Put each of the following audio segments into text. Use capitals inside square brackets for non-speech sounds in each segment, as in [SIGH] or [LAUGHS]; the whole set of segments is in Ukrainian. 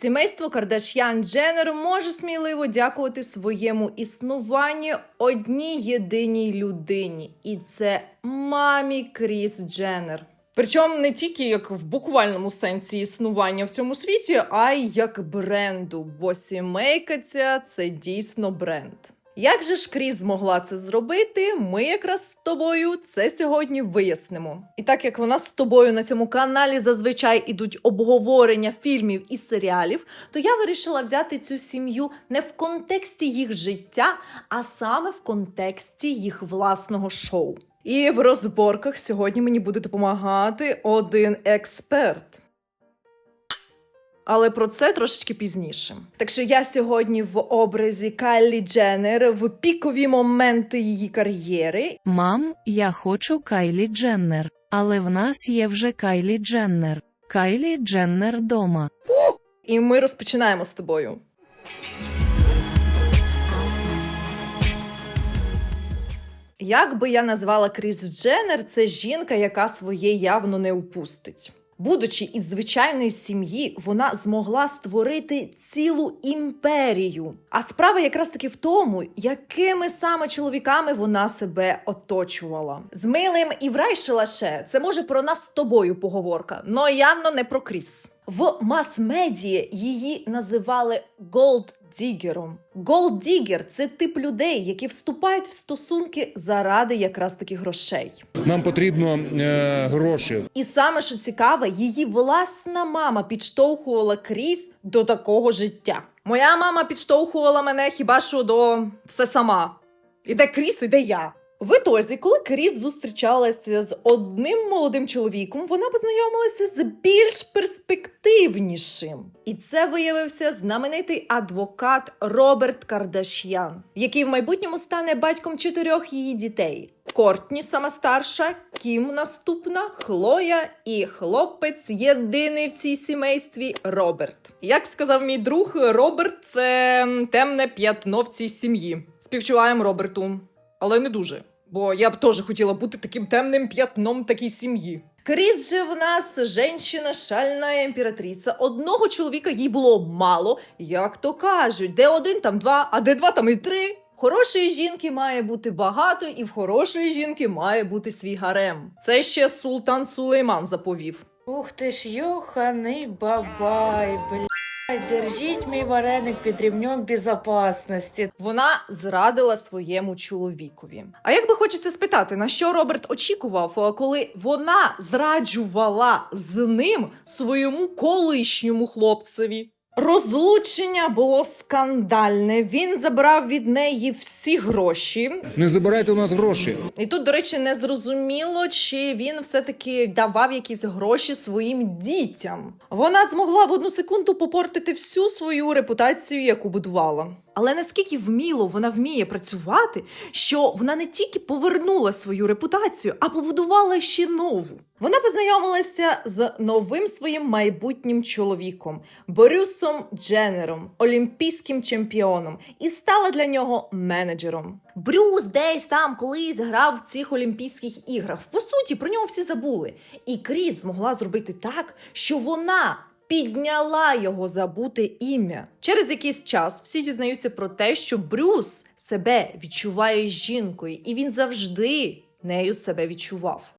Сімейство Кардаш'ян Дженнер може сміливо дякувати своєму існуванню одній єдиній людині, і це мамі Кріс Дженнер. Причому не тільки як в буквальному сенсі існування в цьому світі, а й як бренду, бо сімейка ця це дійсно бренд. Як же ж Кріс змогла це зробити? Ми якраз з тобою це сьогодні вияснимо. І так як в нас з тобою на цьому каналі зазвичай ідуть обговорення фільмів і серіалів, то я вирішила взяти цю сім'ю не в контексті їх життя, а саме в контексті їх власного шоу. І в розборках сьогодні мені буде допомагати один експерт. Але про це трошечки пізніше. Так що я сьогодні в образі Кайлі Дженнер в пікові моменти її кар'єри. Мам, я хочу Кайлі Дженнер, але в нас є вже Кайлі Дженнер. Кайлі Дженнер дома. І ми розпочинаємо з тобою. Як би я назвала Кріс Дженнер, це жінка, яка своє явно не упустить. Будучи із звичайної сім'ї, вона змогла створити цілу імперію. А справа якраз таки в тому, якими саме чоловіками вона себе оточувала. З милим і врайши лише це може про нас з тобою поговорка, но явно не про Кріс. В мас-медії її називали голд-дігером. Голд-дігер – це тип людей, які вступають в стосунки заради якраз таки грошей. Нам потрібно е, гроші. І саме що цікаве, її власна мама підштовхувала Кріс до такого життя. Моя мама підштовхувала мене хіба що до все сама. Іде Кріс, іде я. В ітозі, коли Кріс зустрічалася з одним молодим чоловіком, вона познайомилася з більш перспективнішим. І це виявився знаменитий адвокат Роберт Кардаш'ян, який в майбутньому стане батьком чотирьох її дітей: Кортні, сама старша, Кім наступна, Хлоя і хлопець єдиний в цій сімействі Роберт. Як сказав мій друг, Роберт це темне п'ятно в цій сім'ї. Співчуваємо Роберту, але не дуже. Бо я б теж хотіла бути таким темним п'ятном такій сім'ї. Кріс же в нас женщина шальна імператриця. Одного чоловіка їй було мало, як то кажуть, де один, там два, а де два, там і три. Хорошої жінки має бути багато, і в хорошої жінки має бути свій гарем. Це ще султан Сулейман заповів. Ух ти ж, йоханий бабай, блядь. Держіть мій вареник під рівнем безопасності. Вона зрадила своєму чоловікові. А як би хочеться спитати, на що Роберт очікував, е, коли вона зраджувала з ним своєму колишньому хлопцеві? Розлучення було скандальне. Він забрав від неї всі гроші. Не забирайте у нас гроші. І тут, до речі, не зрозуміло, чи він все-таки давав якісь гроші своїм дітям. Вона змогла в одну секунду попортити всю свою репутацію, яку будувала. Але наскільки вміло вона вміє працювати, що вона не тільки повернула свою репутацію, а побудувала ще нову. Вона познайомилася з новим своїм майбутнім чоловіком Борюсом Дженнером, олімпійським чемпіоном, і стала для нього менеджером. Брюс десь там колись грав в цих Олімпійських іграх. По суті, про нього всі забули. І Кріс змогла зробити так, що вона підняла його забуте ім'я. Через якийсь час всі дізнаються про те, що Брюс себе відчуває жінкою, і він завжди нею себе відчував.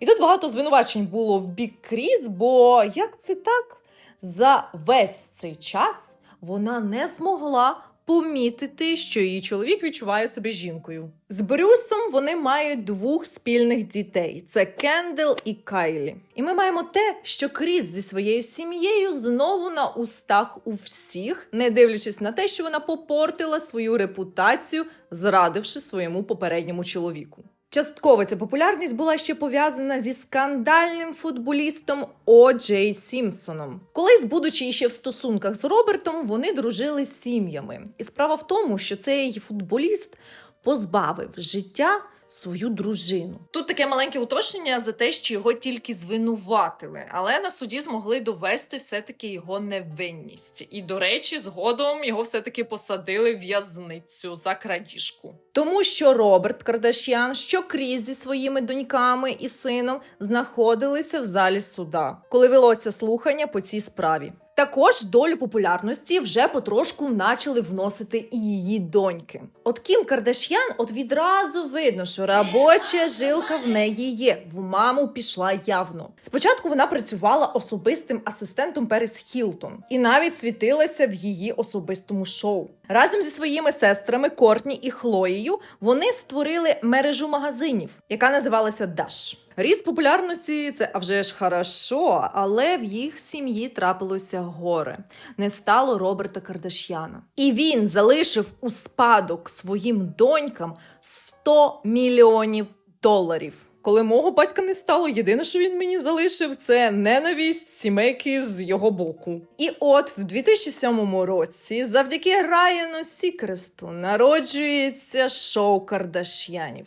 І тут багато звинувачень було в бік Кріс, бо як це так? За весь цей час вона не змогла помітити, що її чоловік відчуває себе жінкою. З Брюсом вони мають двох спільних дітей: це Кендел і Кайлі. І ми маємо те, що Кріс зі своєю сім'єю знову на устах у всіх, не дивлячись на те, що вона попортила свою репутацію, зрадивши своєму попередньому чоловіку. Частково ця популярність була ще пов'язана зі скандальним футболістом О. Сімпсоном. Колись, будучи ще в стосунках з Робертом, вони дружили з сім'ями. І справа в тому, що цей футболіст позбавив життя свою дружину. Тут таке маленьке уточнення за те, що його тільки звинуватили, але на суді змогли довести все-таки його невинність. І, до речі, згодом його все-таки посадили в в'язницю за крадіжку. Тому що Роберт Кардашян, що Кріс зі своїми доньками і сином знаходилися в залі суда, коли велося слухання по цій справі. Також долю популярності вже потрошку почали вносити і її доньки. От Кім Кардаш'ян, от відразу видно, що робоча жилка в неї є. В маму пішла явно. Спочатку вона працювала особистим асистентом Перес Хілтон і навіть світилася в її особистому шоу. Разом зі своїми сестрами Кортні і Хлоєю вони створили мережу магазинів, яка називалася Даш. Ріст популярності це а вже ж хорошо, але в їх сім'ї трапилося горе. Не стало Роберта Кардаш'яна. І він залишив у спадок своїм донькам 100 мільйонів доларів. Коли мого батька не стало, єдине, що він мені залишив, це ненависть сімейки з його боку. І от в 2007 році, завдяки Райану Сікресту, народжується шоу Кардаш'янів.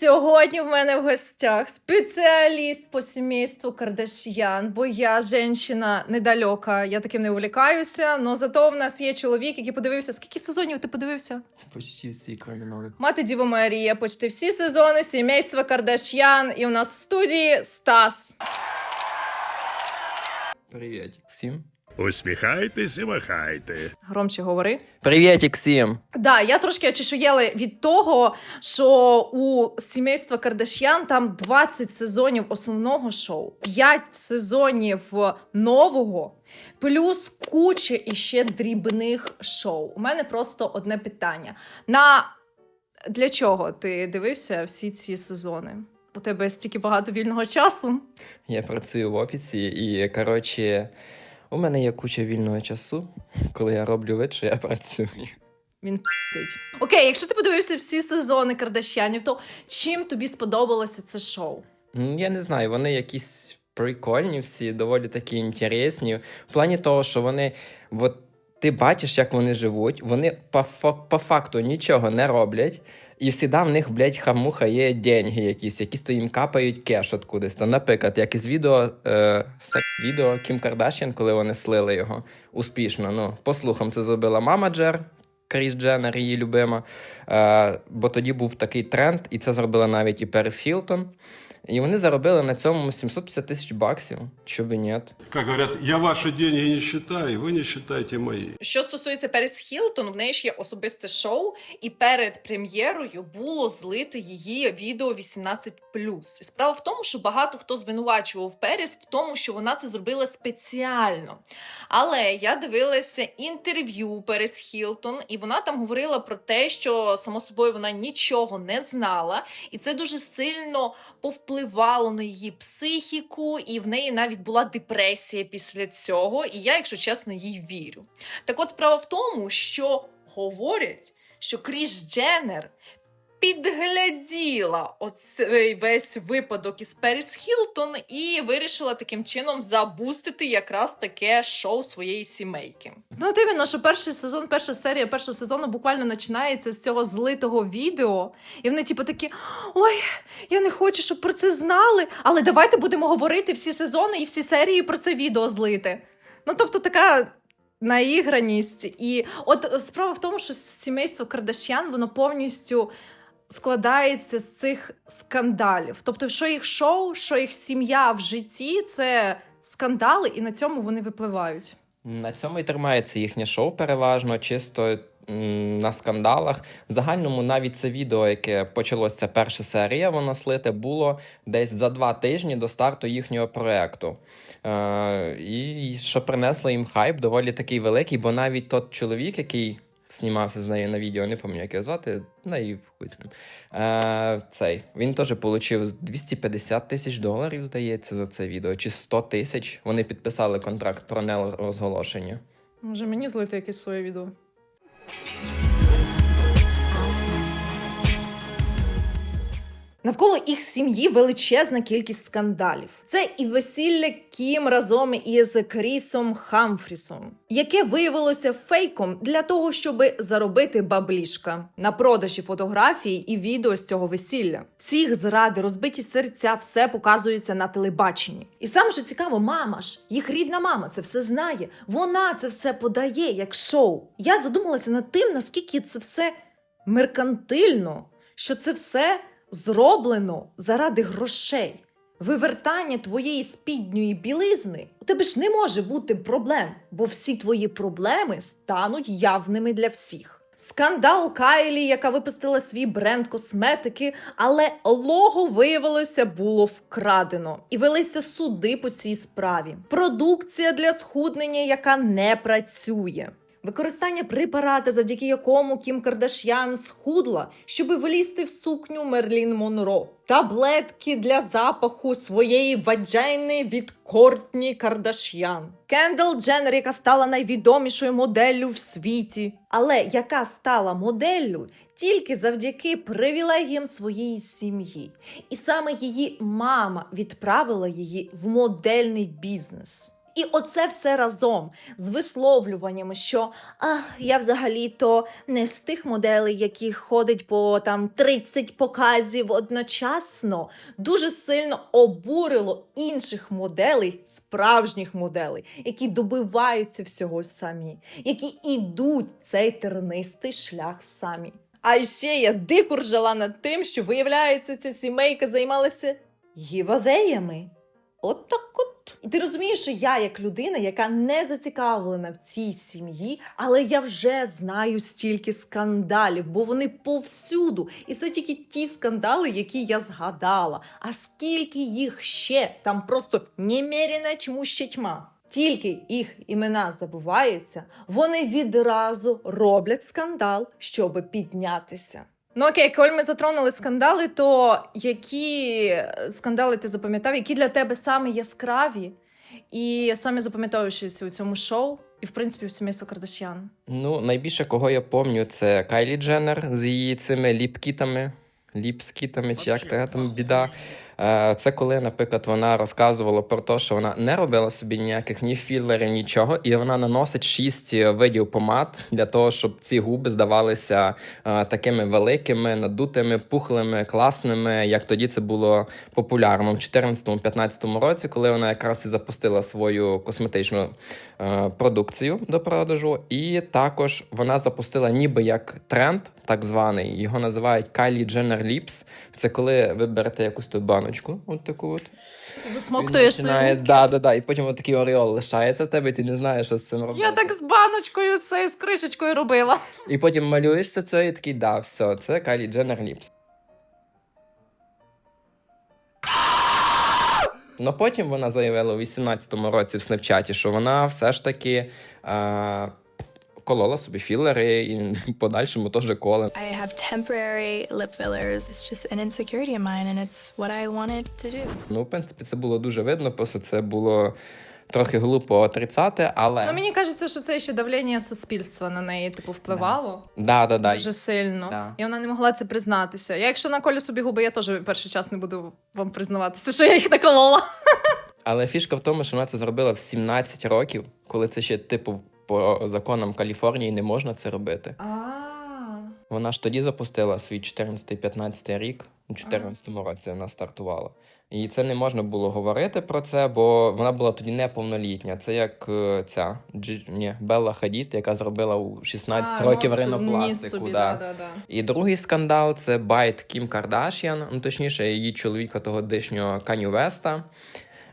Сьогодні в мене в гостях спеціаліст по сімейству Кардаш'ян, бо я жінка недалека, я таким не увлікаюся. але зато в нас є чоловік, який подивився. Скільки сезонів ти подивився? Почти всі, кроме. Мати Діва Марія, почти всі сезони сімейства Кардаш'ян. І у нас в студії Стас. Привіт всім. Усміхайтесь і махайте. Громче говори. Привіт всім. Да, я трошки очешуєла від того, що у сімейства Кардаш'ян там 20 сезонів основного шоу, 5 сезонів нового, плюс куча іще дрібних шоу. У мене просто одне питання. На для чого ти дивився всі ці сезони? У тебе стільки багато вільного часу. Я працюю в офісі і, коротше, у мене є куча вільного часу, коли я роблю вид, що я працюю. Він пить. Окей, якщо ти подивився всі сезони Кардаш'янів, то чим тобі сподобалося це шоу? Ну, Я не знаю, вони якісь прикольні всі, доволі такі інтересні. В плані того, що вони. От, ти бачиш, як вони живуть, вони по, по факту нічого не роблять. І всіда в них, блядь, хамуха є деньги якісь, якісь то їм капають кеш откудись. Там, наприклад, як із відео, е, відео Кім Кардашян, коли вони слили його успішно. Ну, по слухам, це зробила мама Джер, Кріс Дженнер, її любима. Е, бо тоді був такий тренд, і це зробила навіть і Перес Хілтон. І вони заробили на цьому 750 тисяч баксів. Б ні. Как говорят, я ваши деньги не считаю, вы не считайте мои. Що стосується Перес Хілтон, в неї ж є особисте шоу, і перед прем'єрою було злите її відео 18+. Справа в тому, що багато хто звинувачував Перес в тому, що вона це зробила спеціально. Але я дивилася інтерв'ю Перес Хілтон, і вона там говорила про те, що само собою вона нічого не знала, і це дуже сильно повпливало на її психіку, і в неї навіть була депресія після цього. І я, якщо чесно, їй вірю. Так от справа в тому, що говорять, що Кріс Дженнер підгляділа оцей весь випадок із Періс Хілтон і вирішила таким чином забустити якраз таке шоу своєї сімейки. Ну, от іменно, що перший сезон, перша серія першого сезону буквально починається з цього злитого відео, і вони, типу, такі: ой, я не хочу, щоб про це знали, але давайте будемо говорити всі сезони і всі серії про це відео злити. Ну, тобто, така наіграність. І от справа в тому, що сімейство Кардашян воно повністю складається з цих скандалів. Тобто, що їх шоу, що їх сім'я в житті це скандали, і на цьому вони випливають. На цьому і тримається їхнє шоу переважно, чисто на скандалах. В загальному навіть це відео, яке почалося перша серія, воно слите було десь за два тижні до старту їхнього проекту. Е, і що принесло їм хайп доволі такий великий, бо навіть тот чоловік, який. Знімався з нею на відео, не пам'ятаю, як його звати, її хуй. Е, цей. Він теж отримав 250 тисяч доларів, здається, за це відео, чи 100 тисяч. Вони підписали контракт про нерозголошення. Може, мені злити якесь своє відео. Навколо їх сім'ї величезна кількість скандалів. Це і весілля Кім разом із Крісом Хамфрісом, яке виявилося фейком для того, щоб заробити баблішка на продажі фотографій і відео з цього весілля. Всіх зради, розбиті серця, все показується на телебаченні. І саме що цікаво, мама ж, їх рідна мама, це все знає. Вона це все подає як шоу. Я задумалася над тим, наскільки це все меркантильно, що це все зроблено заради грошей. Вивертання твоєї спідньої білизни у тебе ж не може бути проблем, бо всі твої проблеми стануть явними для всіх. Скандал Кайлі, яка випустила свій бренд косметики, але лого виявилося було вкрадено, і велися суди по цій справі. Продукція для схуднення, яка не працює. Використання препарата, завдяки якому Кім Кардашян схудла, щоби влізти в сукню Мерлін Монро. Таблетки для запаху своєї ваджайни від Кортні Кардашян. Кендал Дженнер, яка стала найвідомішою моделлю в світі, але яка стала моделлю тільки завдяки привілегіям своєї сім'ї. І саме її мама відправила її в модельний бізнес. І оце все разом з висловлюваннями, що а, я взагалі-то не з тих моделей, які ходять по там 30 показів одночасно, дуже сильно обурило інших моделей, справжніх моделей, які добиваються всього самі, які ідуть цей тернистий шлях самі. А ще я дико ржала над тим, що виявляється, ця сімейка займалася гівавеями. От так от. І ти розумієш, що я, як людина, яка не зацікавлена в цій сім'ї, але я вже знаю стільки скандалів, бо вони повсюду. І це тільки ті скандали, які я згадала. А скільки їх ще там просто немерена чомусь ще тьма. Тільки їх імена забуваються, вони відразу роблять скандал, щоб піднятися. Ну окей, коли ми затронули скандали, то які скандали ти запам'ятав, які для тебе саме яскраві і саме запам'ятовуючися у цьому шоу, і в принципі в сімейство Кардашян? Ну, найбільше, кого я пам'ятаю, це Кайлі Дженнер з її цими ліпкітами, ліпскітами, чи як така там біда. Е, Це коли, наприклад, вона розказувала про те, що вона не робила собі ніяких ні філерів, нічого, і вона наносить шість видів помад для того, щоб ці губи здавалися е, такими великими, надутими, пухлими, класними, як тоді це було популярно в 2014-2015 році, коли вона якраз і запустила свою косметичну е, продукцію до продажу. І також вона запустила ніби як тренд, так званий. Його називають Kylie Jenner Lips. Це коли ви берете якусь ту баночку, от таку от. Засмоктуєш починає, свою. да, да, да, і потім от такий ореол лишається в тебе, і ти не знаєш, що з цим робити. Я так з баночкою, з цією з кришечкою робила. І потім малюєшся це, і такий, да, все, це Kylie Jenner Lips. Ну потім вона заявила у 18-му році в Снапчаті, що вона все ж таки е- колола собі філери і [LAUGHS] в подальшому теж коле. I have temporary lip fillers. It's just an insecurity of mine, and it's what I wanted to do. Ну, в принципі, це було дуже видно, просто це було трохи глупо отрицати, але. Ну мені кажеться, що це ще давлення суспільства на неї типу впливало. Да, да, да. Дуже сильно. Да. І вона не могла це признатися. Я якщо наколю собі губи, я теж перший час не буду вам признаватися, що я їх наколола. Але фішка в тому, що вона це зробила в 17 років, коли це ще, типу, по законам Каліфорнії не можна це робити. А. Вона ж тоді запустила свій 14-15 рік, у 14-му році вона стартувала. І це не можна було говорити про це, бо вона була тоді неповнолітня. Це як е, ця Джи... ні, Белла Хадід, яка зробила у 16 років ринопластику. собі, да. да, да. І другий скандал це байт Кім Кардашіан, ну точніше, її чоловіка тогодишнього Каню Веста.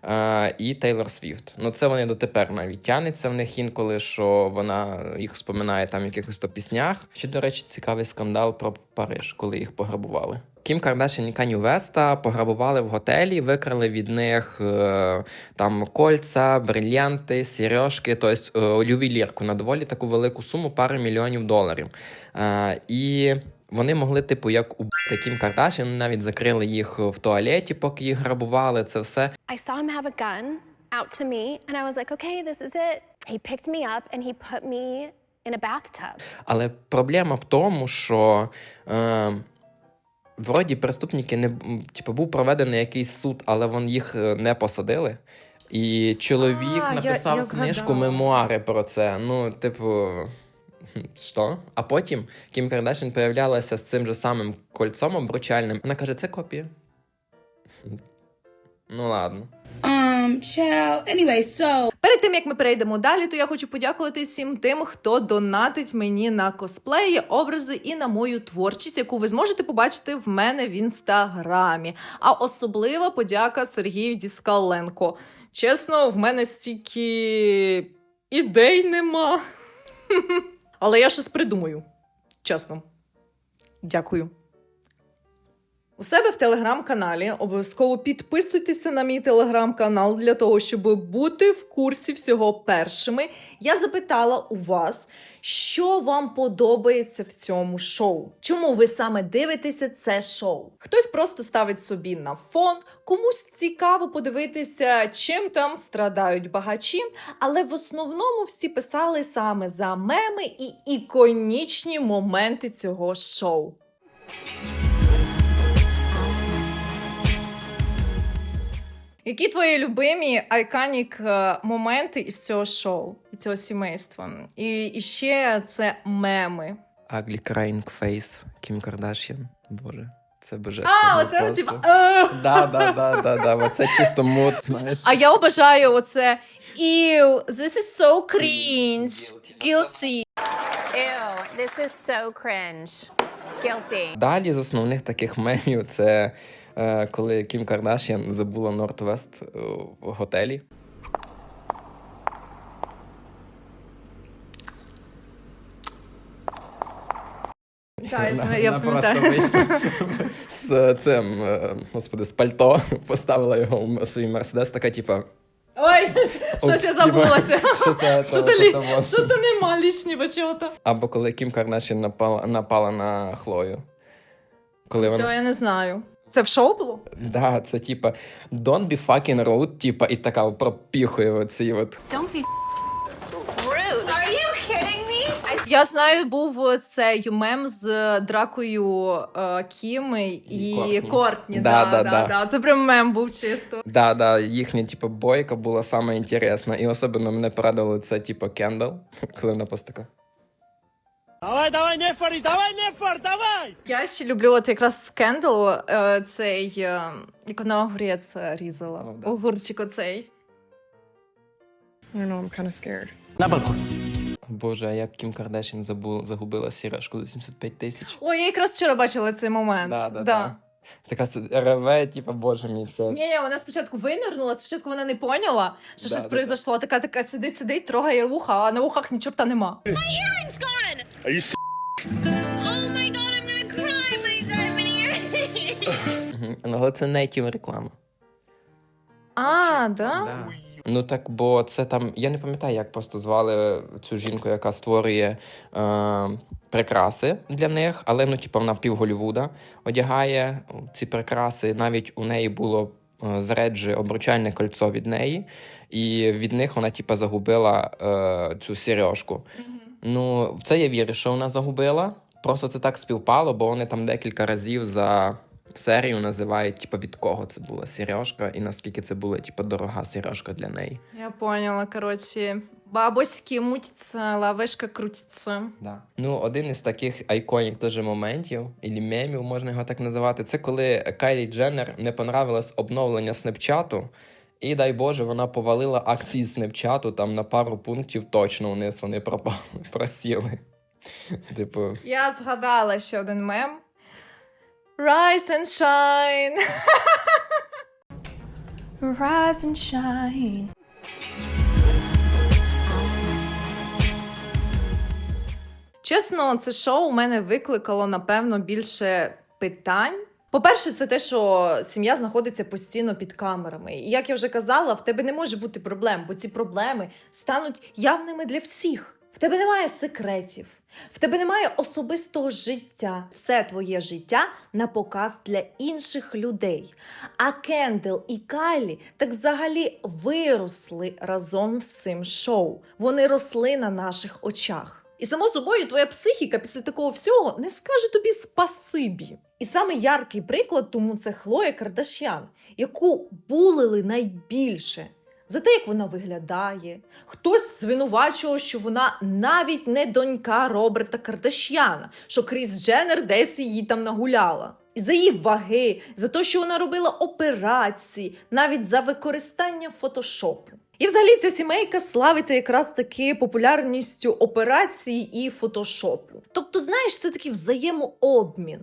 Е, І Тейлор Свіфт. Ну, це вони дотепер навіть тянеться в них інколи, що вона їх вспоминає там в якихось то піснях. Ще, до речі, цікавий скандал про Париж, коли їх пограбували. Кім Кардашян і Каню Веста пограбували в готелі, викрали від них е, там кольца, брильянти, сережки, тобто е, ювелірку на доволі таку велику суму, пару мільйонів доларів. І вони могли, типу, як у Кім Кардашян, навіть закрили їх в туалеті, поки їх грабували. Це все. I saw him have a gun out to me, and I was like, okay, this is it. He picked me up and he put me in a bathtub. Але проблема в тому, що е, вроді преступники не типу, був проведений якийсь суд, але вон їх е, не посадили. І чоловік А, написав я книжку мемуари про це. Ну, типу, що? А потім Кім Кардашін появлялася з цим же самим кольцом обручальним. Вона каже, це копія. Ну ладно. Um, child. Anyway, so Перед тим як ми перейдемо далі, то я хочу подякувати всім тим, хто донатить мені на косплеї, образи і на мою творчість, яку ви зможете побачити в мене в інстаграмі. А особлива подяка Сергію Діскаленко. Чесно, в мене стільки ідей нема. [LAUGHS] Але я щось придумаю. Чесно. Дякую. У себе в телеграм-каналі обов'язково підписуйтеся на мій телеграм-канал для того, щоб бути в курсі всього першими. Я запитала у вас, що вам подобається в цьому шоу. Чому ви саме дивитеся це шоу? Хтось просто ставить собі на фон, комусь цікаво подивитися, чим там страдають багачі, але в основному всі писали саме за меми і іконічні моменти цього шоу. Які твої любимі айконік е, моменти із цього шоу, із цього сімейства? І, і ще це меми. Ugly Crying Face Кім Кардашян. Боже, це божественно. А, оце типа. Да, да, да, да, да. Оце чисто мод, знаєш. А я обожаю оце. Ew, this is so cringe. Guilty. Ew, this is so cringe. Guilty. Далі з основних таких мемів це коли Кім Кардашян забула Нортвест е, в готелі. Так, Вона- я вона просто вийшла з цим, е, господи, з пальто, [LAUGHS] поставила його в свій мерседес, така, типа. Ой, [LAUGHS] щось я забулася. [LAUGHS] Що то, нема лишнього чого-то. Або коли Кім напала, напала на Хлою. Коли Цього я не знаю. Це в шоу було? Да, це типа don't be fucking rude, типа, і така пропіхує оці от. Don't be rude. Are you kidding me? I Я знаю, був цей мем з дракою е, Кім і, І Кортні. Кортні. Да, да, да, да, да. Це прям мем був чисто. Да, да, їхня, типа, бойка була саме інтересна. І особливо мене порадило це, типа, Кендал, [LAUGHS] коли вона просто така. Я ще люблю от якраз скендал, е, цей, е, як вона огурець різала. О, да. Огурчик оцей. Боже, а як Кім Кардашян забула, загубила сірашку за 75 тисяч. Ой, я якраз вчора бачила цей момент. Да, да, да. Така с- реве, типа, боже мій, це. Ні, ні, вона спочатку винирнула, спочатку вона не поняла, що Да, щось да, произошло. Така така сидить, сидить, трогає вуха, а на вухах ні чорта нема. Are you Oh my god, I'm gonna cry. My diamond earring. [LAUGHS] Мгм. Ну, але це нейтів реклама. А, да? Ну так, бо це там. Я не пам'ятаю, як просто звали цю жінку, яка створює е, прикраси для них, але ну, типу, вона пів Голлівуда одягає ці прикраси. Навіть у неї було е, з Реджі обручальне кольцо від неї, і від них вона, типу, загубила е, цю сережку. Ну, в це я вірю, що вона загубила. Просто це так співпало, бо вони там декілька разів за серію називають, типу, від кого це була сережка, і наскільки це була, типу, дорога сережка для неї. Я поняла, коротше. Бабоськи мутяться, лавешка крутиться. Да. Ну, один із таких айконік теж моментів, і мемів, можна його так називати, це коли Кайлі Дженнер не понравилось обновлення Снепчату. І дай Боже, вона повалила акції Снепчату там на пару пунктів точно вниз вони пропали, [LAUGHS] просіли. Типу, Я згадала ще один мем. Rise and shine. [LAUGHS] Rise and shine. Чесно, це шоу у мене викликало, напевно, більше питань. По-перше, це те, що сім'я знаходиться постійно під камерами. І як я вже казала, в тебе не може бути проблем, бо ці проблеми стануть явними для всіх. В тебе немає секретів, в тебе немає особистого життя. Все твоє життя на показ для інших людей. А Кендел і Кайлі так взагалі виросли разом з цим шоу. Вони росли на наших очах. І само собою, твоя психіка після такого всього не скаже тобі спасибі. І саме яркий приклад тому це Хлоя Кардашян, яку булили найбільше за те, як вона виглядає. Хтось звинувачував, що вона навіть не донька Роберта Кардашяна, що Кріс Дженнер десь її там нагуляла. І за її ваги, за те, що вона робила операції, навіть за використання фотошопу. І взагалі ця сімейка славиться якраз таки популярністю операцій і фотошопу. Тобто, знаєш, це такий взаємообмін.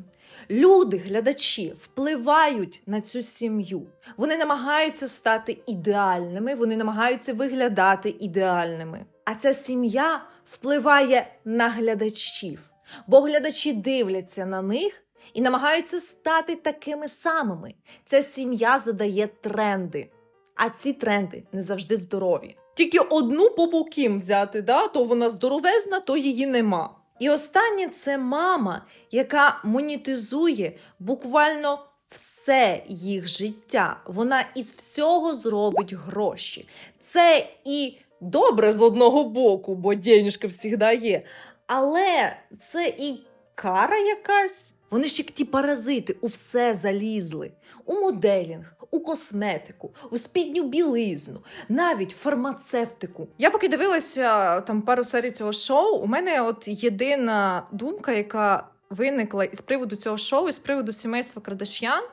Люди, глядачі, впливають на цю сім'ю. Вони намагаються стати ідеальними, вони намагаються виглядати ідеальними. А ця сім'я впливає на глядачів, бо глядачі дивляться на них і намагаються стати такими самими. Ця сім'я задає тренди, а ці тренди не завжди здорові. Тільки одну попу Кім взяти, да? то вона здоровезна, то її нема. І останнє це мама, яка монетизує буквально все їх життя. Вона із всього зробить гроші. Це і добре з одного боку, бо денежка завжди є. Але це і кара якась. Вони ж як ті паразити у все залізли: у моделінг, у косметику, у спідню білизну, навіть фармацевтику. Я поки дивилася там пару серій цього шоу. У мене от єдина думка, яка виникла із приводу цього шоу, із приводу сімейства Кардашян,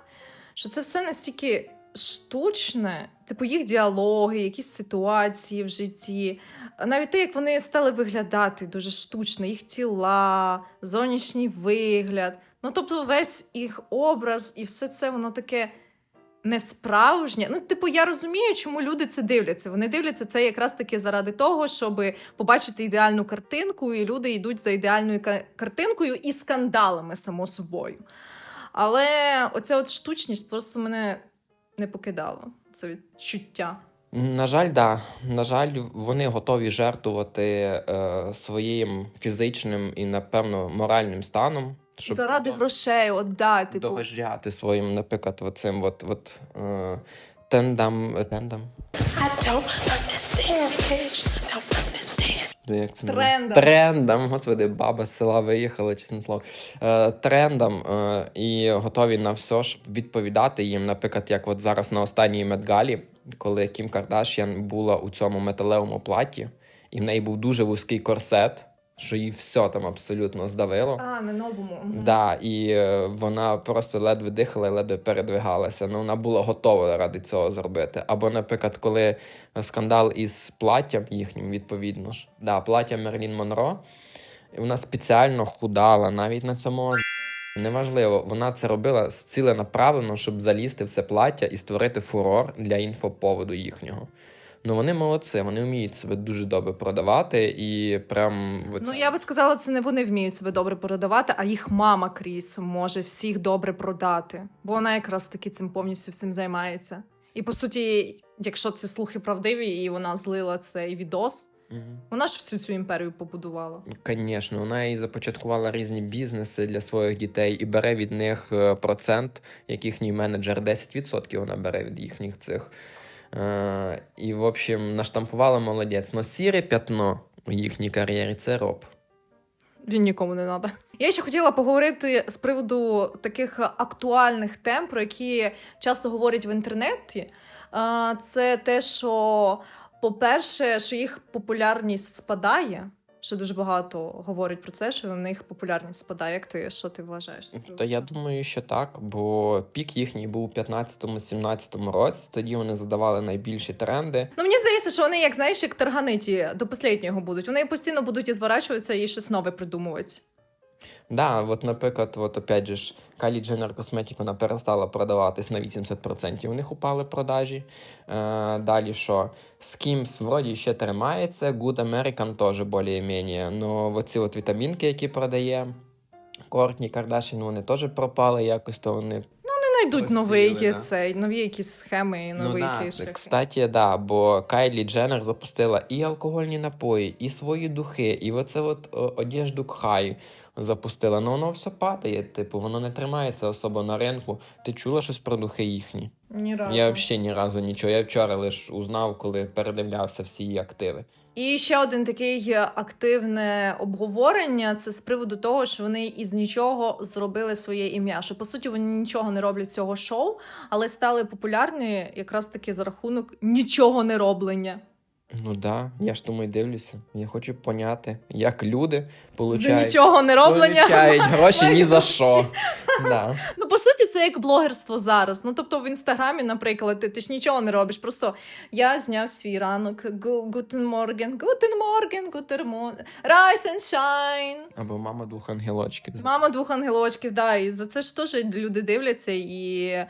що це все настільки штучне, типу їх діалоги, якісь ситуації в житті. Навіть те, як вони стали виглядати дуже штучно, їх тіла, зовнішній вигляд. Ну тобто, весь їх образ і все це воно таке не справжнє. Ну, типу, я розумію, чому люди це дивляться. Вони дивляться це якраз таки заради того, щоб побачити ідеальну картинку, і люди йдуть за ідеальною картинкою і скандалами, само собою. Але оця от штучність просто мене не покидала. Це відчуття. На жаль, да. На жаль, вони готові жертвувати е, своїм фізичним і, напевно, моральним станом, щоб Заради грошей, от да, типу. догоджати своїм, наприклад, оцим от, от, е, тендам. тендам. Ну, Як це. Трендам. Господи, баба з села виїхала, чесне слово. Е, трендам е, і готові на все, щоб відповідати їм. Наприклад, як от зараз на останній Медгалі, коли Кім Кардашян була у цьому металевому платі, і в неї був дуже вузький корсет, що їй все там абсолютно здавило. А, на новому. Мгм. Да, і е, вона просто ледве дихала, ледве передвигалася. Ну, вона була готова ради цього зробити. Або, наприклад, коли скандал із платтям їхнім, відповідно ж, да, плаття Мерлін Монро, і вона спеціально худала навіть на цьому. Неважливо, вона це робила ціленаправлено, щоб залізти в це плаття і створити фурор для інфоповоду їхнього. Ну вони молодці, вони вміють себе дуже добре продавати і прям Ну, я би сказала, це не вони вміють себе добре продавати, а їх мама Кріс може всіх добре продати. Бо вона якраз таки цим повністю всім займається. І по суті, якщо ці слухи правдиві, і вона злила цей відос, Мгм. вона ж всю цю імперію побудувала. Звісно, вона і започаткувала різні бізнеси для своїх дітей і бере від них е, процент, як їхній менеджер, 10% вона бере від їхніх цих. Е, і, в общем, наштампувала молодець. Но сіре п'ятно у їхній кар'єрі це роб. Він нікому не треба. Я ще хотіла поговорити з приводу таких актуальних тем, про які часто говорять в інтернеті. Це те, що, по-перше, що їх популярність спадає. Що дуже багато говорить про це, що в них популярність спадає. Як ти що ти вважаєш? Та я думаю, що так, бо пік їхній був у 15-17 році. Тоді вони задавали найбільші тренди. Ну мені здається, що вони, як знаєш, як тарганиті до останнього будуть. Вони постійно будуть і зворачуватися і щось нове придумувати. Да, от, наприклад, от опять же ж, Kylie Jenner Cosmetics, вона перестала продаватись на 80%, у них упали продажі. Е, далі що? Skims вроді ще тримається, Good American теж більш-менш. Ну, оці от вітамінки, які продає Кортні Кардашін, вони теж пропали якось, то вони Не знайдуть Посіли, новий цей, нові якісь схеми і нові ну, да. якісь шляхи. Кстати, да, бо Кайлі Дженнер запустила і алкогольні напої, і свої духи, і оце от одежду Кхай. Запустила. Ну воно все падає, типу, воно не тримається особо на ринку. Ти чула щось про духи їхні? Ні разу. Я взагалі ні разу нічого. Я вчора лише узнав, коли передивлявся всі її активи. І ще один такий активне обговорення це з приводу того, що вони із нічого зробили своє ім'я. Що по суті вони нічого не роблять цього шоу, але стали популярні якраз таки за рахунок нічого не роблення. Ну да, я ж тому й дивлюся. Я хочу поняти, як люди За нічого не роблення. получають гроші ні за що. Да. Ну, по суті, це як блогерство зараз. Ну, тобто в інстаграмі, наприклад, ти, ти ж нічого не робиш. Просто я зняв свій ранок. Гутен морген, гутен морген, гутер мон, rise and shine. Або мама двох ангелочків. Мама двох ангелочків, да, і за це ж теж люди дивляться і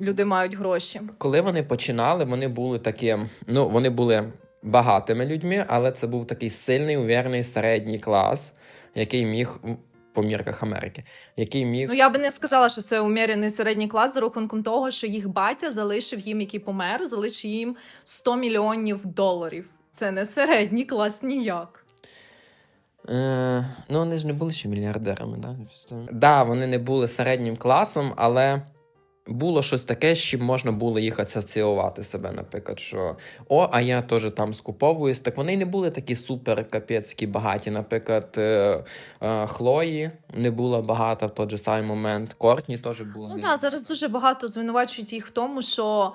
люди мають гроші. Коли вони починали, вони були такі, ну, вони були багатими людьми, але це був такий сильний, увірний середній клас, який міг. По мірках Америки, який міг Ну я би не сказала, що це умірений середній клас за рахунком того, що їх батя залишив їм, який помер, залишив їм 100 мільйонів доларів. Це не середній клас ніяк. Е, ну, вони ж не були ще мільярдерами, да? Так, да, вони не були середнім класом, але було щось таке, з чим можна було їх асоціювати себе, наприклад, що о, а я теж там скуповуюсь. Так вони не були такі супер капецькі багаті. Наприклад, е, е, Хлої не було багато в той же самий момент. Кортні теж було. Ну так, зараз дуже багато звинувачують їх в тому, що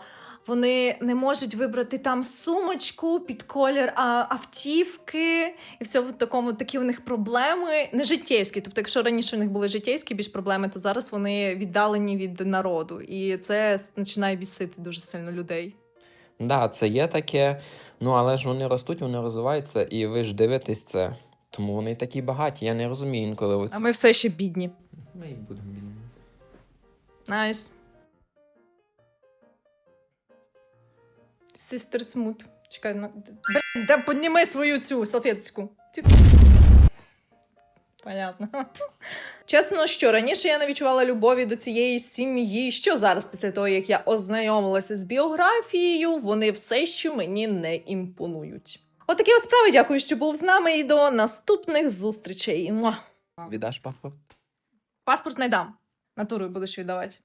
вони не можуть вибрати там сумочку під колір а, автівки, і все в такому такі у них проблеми не життєвські. Тобто, якщо раніше у них були життєвські більш проблеми, то зараз вони віддалені від народу, і це починає бісити дуже сильно людей. Да, це є таке. Ну але ж вони ростуть, вони розвиваються, і ви ж дивитесь це. Тому вони такі багаті. Я не розумію інколи. Ось... А ми все ще бідні. Ми і будемо бідними. Найс. Sister Smooth. Чекай, на... Бля, да підніми свою цю салфеточку. Понятно. [LAUGHS] Чесно, що раніше я не відчувала любові до цієї сім'ї. Що зараз, після того, як я ознайомилася з біографією, вони все ще мені не імпонують. Отакі от справи. Дякую, що був з нами, і до наступних зустрічей. Муа. Віддаш паспорт? Паспорт не дам. Натурою будеш віддавати.